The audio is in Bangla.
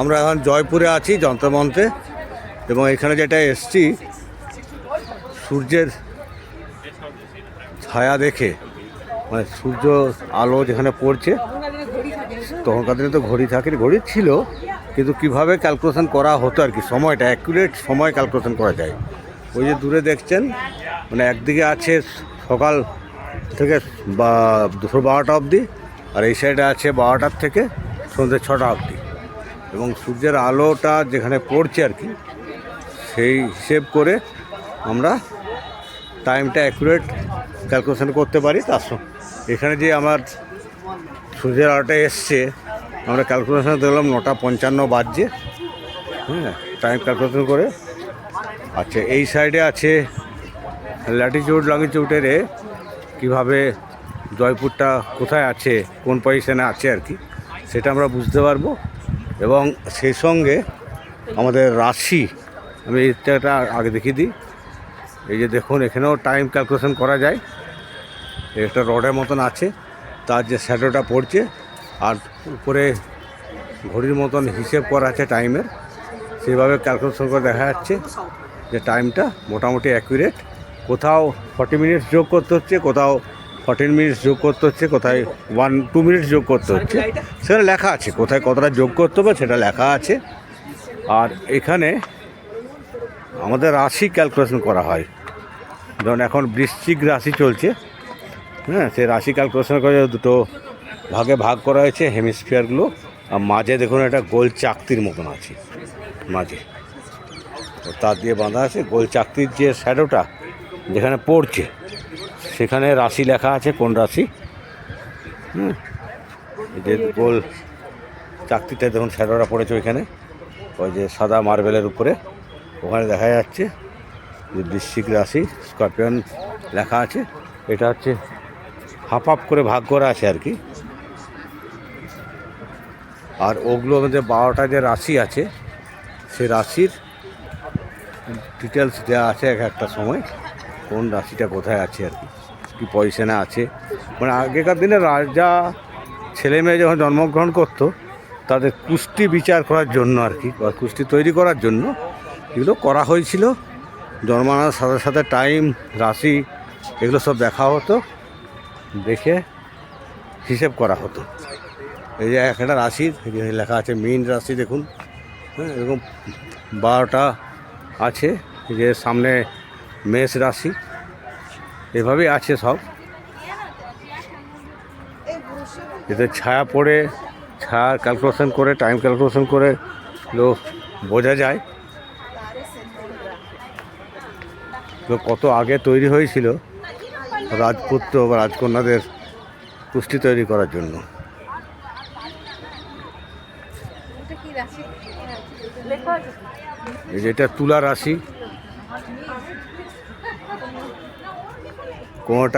আমরা এখন জয়পুরে আছি যন্ত্রমন্ত্রে এবং এখানে যেটা এসছি, সূর্যের ছায়া দেখে মানে সূর্য আলো যেখানে পড়ছে, তখনকার দিনে তো ঘড়ি থাকে, ঘড়ি ছিল, কিন্তু কীভাবে ক্যালকুলেশন করা হতো আর কি, সময়টা অ্যাকুরেট সময় ক্যালকুলেশন করা যায়। ওই যে দূরে দেখছেন মানে একদিকে আছে সকাল থেকে বা দুপুর বারোটা অবধি, আর এই সাইডে আছে বারোটার থেকে সন্ধ্যে ছটা অবধি। এবং সূর্যের আলোটা যেখানে পড়ছে আর কি, সেই হিসেব করে আমরা টাইমটা অ্যাকুরেট ক্যালকুলেশন করতে পারি। তার সঙ্গে এখানে যে আমার সূর্যের আলোটা এসছে, আমরা ক্যালকুলেশন দেখলাম নটা পঞ্চান্ন বাজছে। হ্যাঁ টাইম ক্যালকুলেশন করে। আচ্ছা এই সাইডে আছে ল্যাটিচিউড লঙ্গিচিউডের কীভাবে জয়পুরটা কোথায় আছে, কোন পজিশনে আছে আর কি। সেটা আমরা বুঝতে পারব। এবং সেই সঙ্গে আমাদের রাশি, আমি এটা আগে দেখিয়ে দিই। এই যে দেখুন, এখানেও টাইম ক্যালকুলেশন করা যায়। একটা রডের মতন আছে, তার যে শ্যাডোটা পড়ছে, আর উপরে ঘড়ির মতন হিসেব করা আছে টাইমের সেইভাবে ক্যালকুলেশন করে দেখা যাচ্ছে যে টাইমটা মোটামুটি অ্যাকুরেট কোথাও ফর্টি মিনিটস যোগ করতে হচ্ছে, কোথাও ফর্টিন মিনিটস যোগ করতে হচ্ছে কোথায় ওয়ান টু মিনিটস যোগ করতে হচ্ছে। সেটা লেখা আছে কোথায় কতটা যোগ করতে হবে সেটা লেখা আছে। আর এখানে আমাদের রাশি ক্যালকুলেশন করা হয়। যেমন এখন বৃশ্চিক রাশি চলছে হ্যাঁ সেই রাশি ক্যালকুলেশন করে দুটো ভাগে ভাগ করা হয়েছে হেমিস্ফিয়ারগুলো আর মাঝে দেখুন একটা গোল চাকতির মতন আছে মাঝে। তো তার দিয়ে বাঁধা আছে গোল চাকতির যে শ্যাডোটা যেখানে পড়ছে সেখানে রাশি লেখা আছে, কোন রাশি? হুম। যে গোল চাকতিতে দেখুন শ্যাডোটা পড়েছে ওইখানে। ওই যে সাদা মার্বেলের উপরে। ওখানে দেখা যাচ্ছে যে বৃশ্চিক রাশি, স্করপিয়ন লেখা আছে। এটা হচ্ছে হাফ হাফ করে ভাগ করা আছে আর কি। আর ওগুলো মধ্যে বারোটা যে রাশি আছে, সে রাশির ডিটেলস দেওয়া আছে এক একটা সময়, কোন রাশিটা কোথায় আছে আর কি। কী পজিশনে আছে। মানে আগেকার দিনে রাজা ছেলে মেয়ে যখন জন্মগ্রহণ করতো, তাদের কুষ্টি বিচার করার জন্য আর কি কুষ্টি তৈরি করার জন্য এগুলো করা হয়েছিল। জন্মানোর সাথে সাথে টাইম রাশি এগুলো সব দেখা হতো, দেখে হিসেব করা হতো। এই যে একটা রাশি, এখানে লেখা আছে মীন রাশি, দেখুন। হ্যাঁ এরকম বারোটা আছে। যে সামনে মেষ রাশি এভাবেই আছে সব। এতে ছায়া পড়ে, ছায়া ক্যালকুলেশন করে টাইম ক্যালকুলেশন করে লো বোঝা যায়। তো কত আগে তৈরি হয়েছিল রাজপুত্র বা রাজকন্যাদের পুষ্টি তৈরি করার জন্য। এটা কি রাশি লেখা আছে এই যে এটা তুলা রাশি। కోట